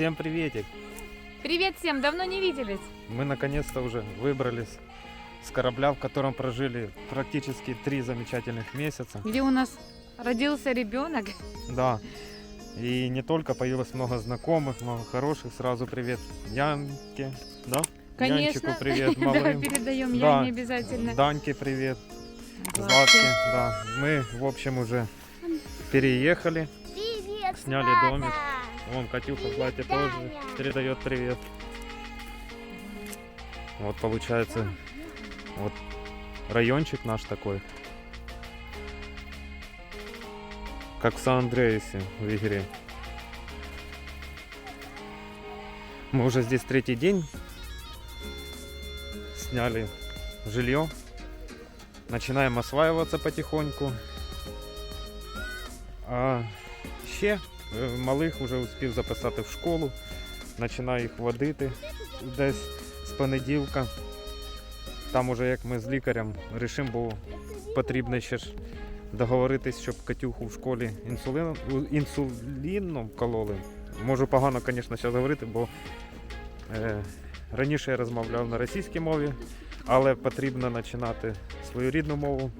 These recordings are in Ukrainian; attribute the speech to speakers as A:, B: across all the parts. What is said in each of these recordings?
A: Всем приветик!
B: Привет всем, давно не виделись.
A: Мы наконец-то уже выбрались с корабля, в котором прожили практически три замечательных месяца.
B: Где у нас родился ребенок.
A: Да. И не только появилось много знакомых, много хороших. Сразу привет Янке, да? Янчику
B: Конечно.
A: привет,
B: Да,
A: малым.
B: передаем
A: Да.
B: Яне обязательно.
A: Даньке привет,
B: Златке.
A: Златке, да. Мы, в общем, уже переехали.
C: Привет,
A: Сняли
C: Злата!
A: домик. Вон Катюха Злате
C: Таня.
A: тоже передает привет. Вот получается, вот райончик наш такой. Как в Сан-Андреасе в игре. Мы уже здесь третий день. Сняли жилье. Начинаем осваиваться потихоньку. А ще е, малих вже успів записати в школу. Починаю їх водити десь з понеділка. Там уже як ми з лікарем рішимо, бо потрібно ще ж договоритись, щоб Катюху в школі інсулином, інсуліном кололи. Можу погано, звісно, зараз говорити, бо е, раніше я розмовляв на російській мові, але потрібно починати свою рідну мову,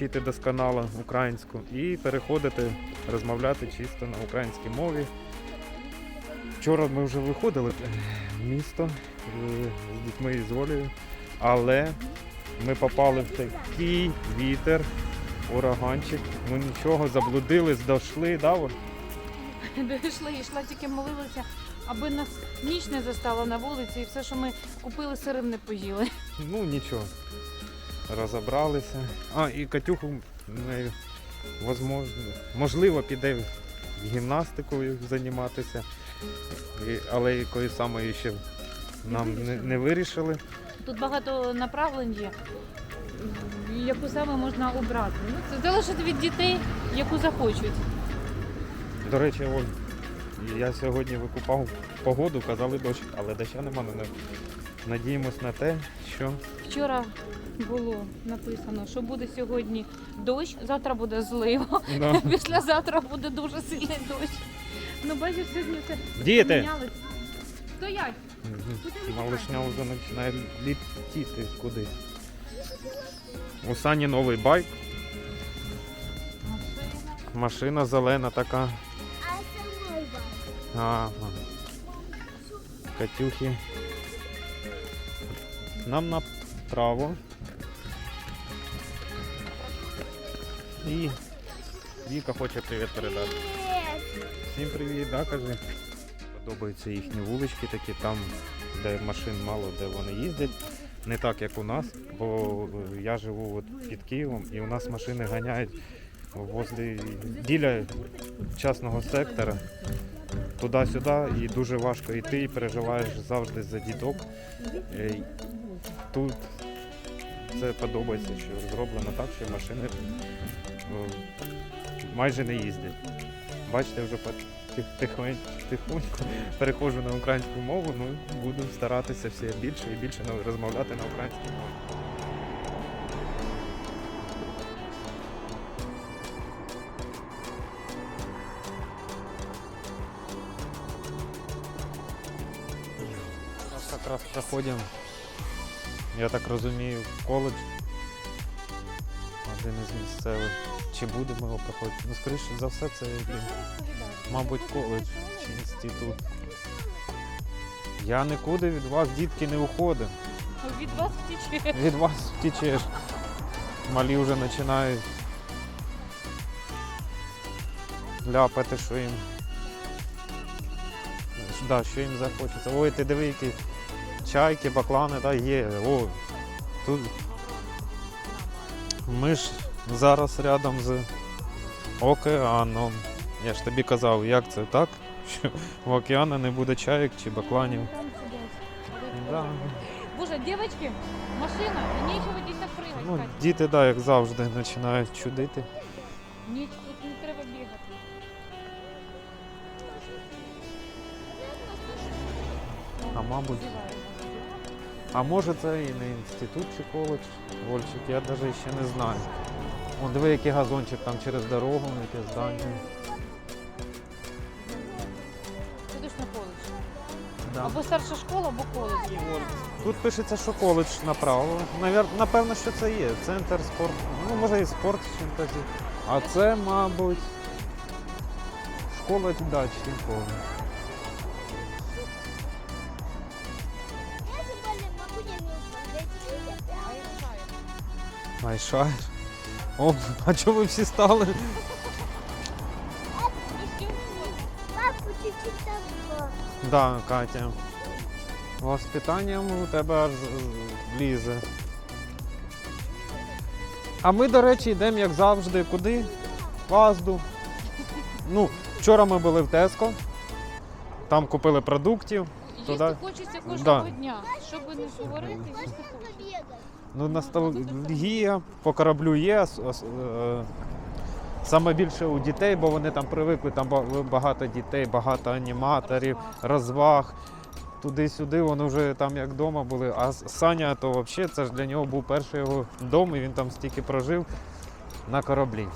A: вчити досконало українську і переходити розмовляти чисто на українській мові. Вчора ми вже виходили в місто е, з дітьми і з волею, але ми попали в такий вітер, ураганчик. Ну нічого, заблудились, дійшли, да, Оль?
B: Дійшла, йшла, тільки молилася, аби нас ніч не застала на вулиці і все, що ми купили сирим, не поїли.
A: Ну нічого. Розібралися. А, і Катюху можливо, піде в гімнастику займатися, але якою самою ще нам не, не вирішили.
B: Тут багато направлень є, яку саме можна обрати. Ну, це залежить від дітей, яку захочуть.
A: До речі, Оль, я сьогодні викупав погоду, казали дощ, але доща нема. Ну, Надіємось на те, що
B: Вчора було написано, що буде сьогодні дощ, завтра буде злива,
A: да.
B: післязавтра буде дуже сильний дощ. Ну, бачиш, сьогодні все
A: діти.
B: помінялось. Стоять!
A: Мгм. Малишня вже починає літіти кудись. У Сані новий байк, машина зелена така.
C: А це мой бак.
A: Ага. Катюхи. Нам направо. І Віка хоче привіт передати. Всім привіт, да, кажи. Подобаються їхні вулички такі, там, де машин мало, де вони їздять. Не так, як у нас, бо я живу от під Києвом і у нас машини ганяють возле біля частного сектора туди-сюди, і дуже важко йти, і переживаєш завжди за діток. Е, Тут це подобається, що зроблено так, що машини е, майже не їздять. Бачите, вже тихонько переходжу на українську мову, ну буду старатися все більше і більше розмовляти на українській мові. Проходимо, я так розумію, коледж. Один із місцевих. Чи будемо його проходити? Ну, скоріше за все, це мабуть, коледж чи інститут. Я нікуди від вас, дітки, не уходив.
B: Від вас втіче.
A: Від вас втічеш. Малі вже починають ляпати, що їм. Да, що їм захочеться. Ой, ти диви, які чайки, баклани, да, є. О, тут ми ж зараз рядом з океаном. Я ж тобі казав, як це так? Що в океані не буде чайок чи бакланів. Да.
B: Боже, дівчатки, машина, нічого десь так пригати.
A: Ну, діти, да, як завжди, починають чудити.
B: Ніч, тут не треба бігати.
A: А мабуть. А може це і не інститут чи коледж, Вольчик, я навіть ще не знаю. О, диви, який газончик там через дорогу, яке здання.
B: Це точно поле. коледж.
A: Да.
B: Або старша школа, або коледж.
A: Тут пишеться, що коледж направо. Навер... Напевно, що це є. Центр спорту. Ну, може і спорт чим А це, мабуть, школа да, Майшар. О, а чого ви всі стали?
C: Папу чуть-чуть там.
A: Да, Катя. Воспитанням у тебе аж лізе. А ми, до речі, йдемо, як завжди, куди? В Азду. Ну, вчора ми були в Теско. Там купили продуктів.
B: Їсти
A: Туди.
B: хочеться кожного
A: Да.
B: дня. Щоб не говорити, їсти хочеться.
A: Ну, ностальгія по кораблю є. е, Саме більше у дітей, бо вони там привикли, там багато дітей, багато аніматорів, розваг. Туди-сюди, вони вже там як вдома були. А Саня, то взагалі це ж для нього був перший його дом, і він там стільки прожив на кораблі.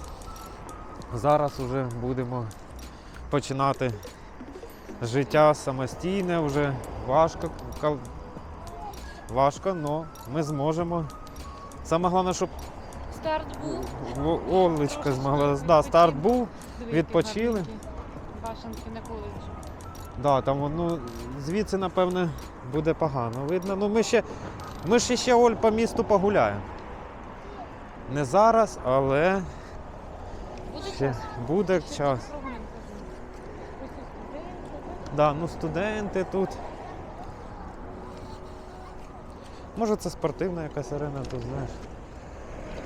A: Зараз вже будемо починати життя самостійне, вже важко, важко, але ми зможемо. Саме головне, щоб
B: Старт був.
A: Олечка змогла. Да, старт був. Відпочили.
B: Башенки на коледжі.
A: Да, там ну, звідси, напевне, буде погано видно. Ну, ми ще, ми ще, ще Оль по місту погуляємо. Не зараз, але
B: Буде
A: ще
B: час.
A: буде
B: Ще
A: час.
B: Да,
A: ну студенти тут. Може це спортивна якась арена тут, знаєш.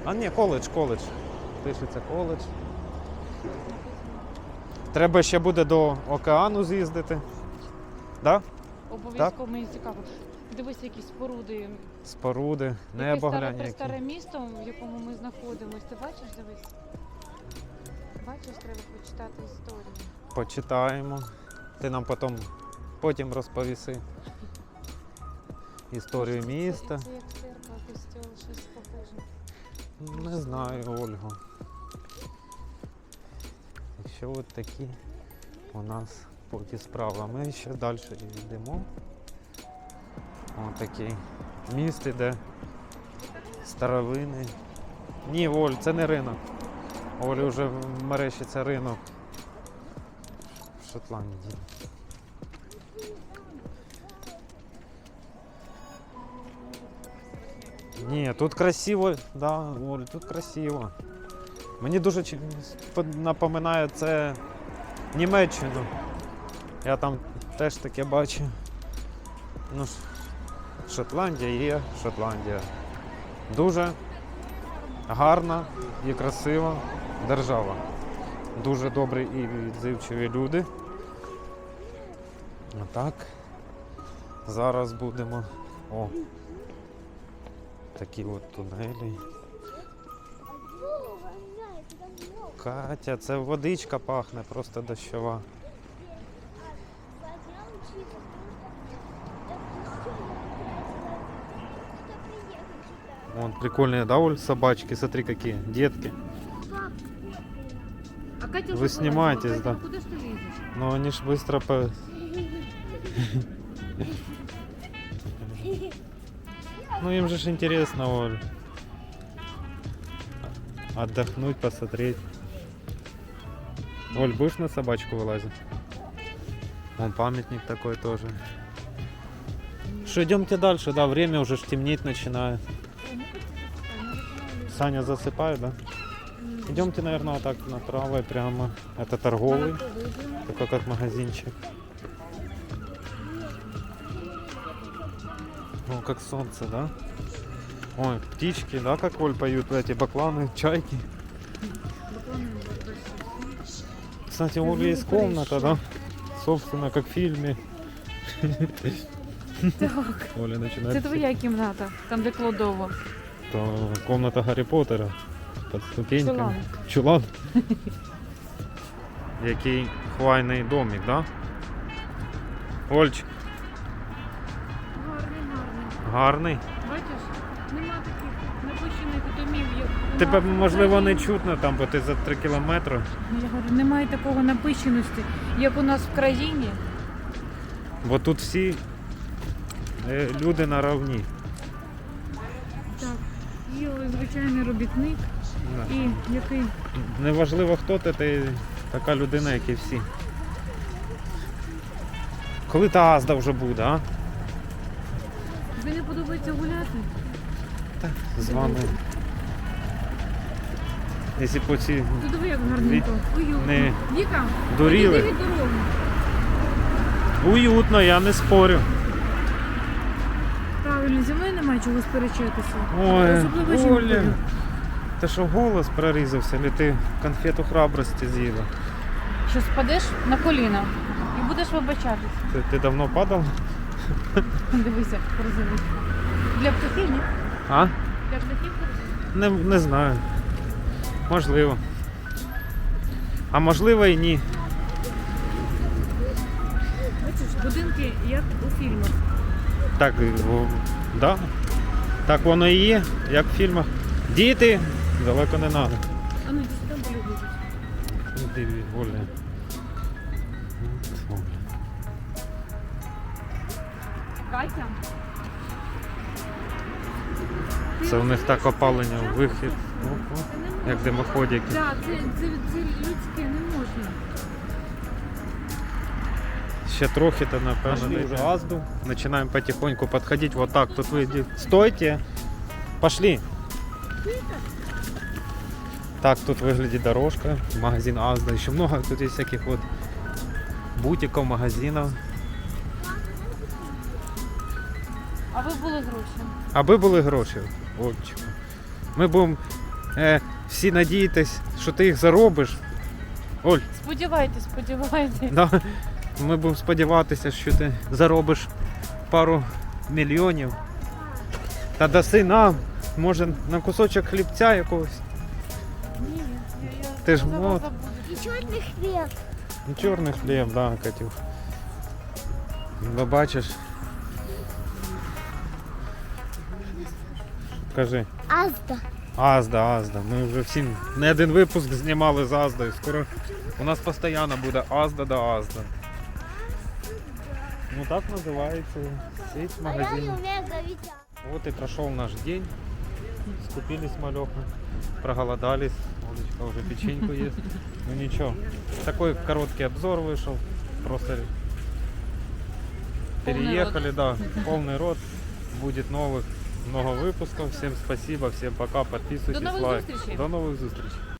A: А ні, коледж, коледж. Пишеться коледж. Треба ще буде до океану з'їздити. Да?
B: Обов'язково мені цікаво. Дивися, які споруди.
A: Споруди, небо глянь. які.
B: старе місто, в якому ми знаходимося. Ти бачиш, дивись? Бачиш, треба почитати історію.
A: Почитаємо. Ти нам потім, потім розповіси історію міста.
B: Це як церква, костьол, щось похоже.
A: Не знаю, Ольго. Що от такі у нас поки справи. Ми ще далі йдемо. Ось такий міст іде. Старовини. Ні, Оль, це не ринок. Олі вже в мережі це ринок. В Шотландії. Ні, тут красиво, да, Оль, тут красиво. Мені дуже напоминає це Німеччину. Я там теж таке бачу. Ну, Шотландія є Шотландія. Дуже гарна і красива держава. Дуже добрі і відзивчиві люди. Отак. Зараз будемо. О, такі от тунелі.
C: Вова, знаю, туда много.
A: Катя, це водичка пахне, просто дощова.
C: Возьмем чипсы, потому что это всё, я приехать сюда.
A: Вон прикольные, да, Оль, собачки, смотри какие, детки.
C: Пап,
B: А Катя
A: Ви знімаєтесь, да.
B: Куди ж ти лізеш?
A: Но они ж быстро по... Ну им же ж интересно, Оль. Отдохнуть, посмотреть. Оль, будешь на собачку вылазить? Вон памятник такой тоже. Что, идемте дальше, да, время уже ж темнеть начинает. Саня засыпает, да? Идемте, наверное, вот так направо и прямо. Это торговый, такой как магазинчик. О, как солнце, да? Ой, птички, да, как Оль поют, эти бакланы, чайки. Кстати, у Оли есть комната, да? Собственно, как в фильме.
B: Так.
A: Оля начинает...
B: Це твоя кімната, там де кладово.
A: То комната Гаррі Поттера. Под ступеньками.
B: Чулан.
A: Який хвайний домик, да? Ольч,
B: Гарний, гарний. Бачиш, нема таких напущених домів, як у
A: Тебе
B: нас
A: можливо не чутно там, бо ти за 3 кілометри.
B: Я говорю, немає такого напищеності, як у нас в країні.
A: Бо тут всі е, люди на равні.
B: Так. І звичайний робітник, і який
A: Неважливо хто ти, ти така людина, як і всі. Коли та Азда вже буде, а?
B: Не подобається гуляти.
A: Так, З вами. Якщо по ці
B: Тут диви, як гарненько. Уютно.
A: не
B: Віка,
A: дуріли.
B: іди від дороги.
A: Уютно, я не спорю.
B: Правильно, зі мною немає чого сперечатися.
A: Ой,
B: Особливо
A: Оля.
B: жінкою.
A: Ти що голос прорізався, чи ти конфету храбрості з'їла?
B: Що спадеш на коліна і будеш вибачатися.
A: Ти, ти давно падав?
B: Дивися, розумієш. Для птахів, ні?
A: А?
B: Для птахів
A: Не, не знаю. Можливо. А можливо і ні.
B: Бачиш, будинки як у фільмах.
A: Так, о, да. так воно і є, як в фільмах. Діти далеко не треба.
B: А ну десь там полюбить.
A: Диві, Оля.
B: Катя.
A: Це у них так опалення, вихід. О, о. Як димоходики.
B: Так, це, це, це людське, не можна.
A: Ще трохи, то напевно
B: Пошли.
A: уже Азду. Начинаем потихоньку подходить. Вот так тут выйди. Стойте. Пошли. Так тут выглядит дорожка. Магазин Азда. Еще много тут есть всяких вот бутиков, магазинов.
B: А ви були гроші.
A: Аби були гроші. Ольчику. Ми будемо е, всі надіятись, що ти їх заробиш. Оль,
B: Сподівайтесь, сподівайтесь.
A: Да. Ми будемо сподіватися, що ти заробиш пару мільйонів. Та даси нам, може, на кусочок хлібця якогось.
B: Ні, я, я
A: Ти ж
B: зараз
A: мод.
B: забуду.
C: И черный хлеб.
A: Ну, чорний хліб, да, Катюх. Ну, бачиш. Кажи.
C: Азда.
A: Азда, Азда. Ми вже всі не один випуск знімали з Аздою. Скоро у нас постійно буде Азда да Азда. Ну так називається сеть
C: А я не
A: магазинів.
C: умею говорить.
A: Вот и прошел наш день. Скупились малёха, проголодались. Олечка уже печеньку ест. Ну ничего. Такой короткий обзор вышел. Просто переехали, да, полный рот. Будет новых много выпусков. Всем спасибо, всем пока. Подписывайтесь,
B: До новых
A: лайк.
B: зустрічей.
A: До новых встреч.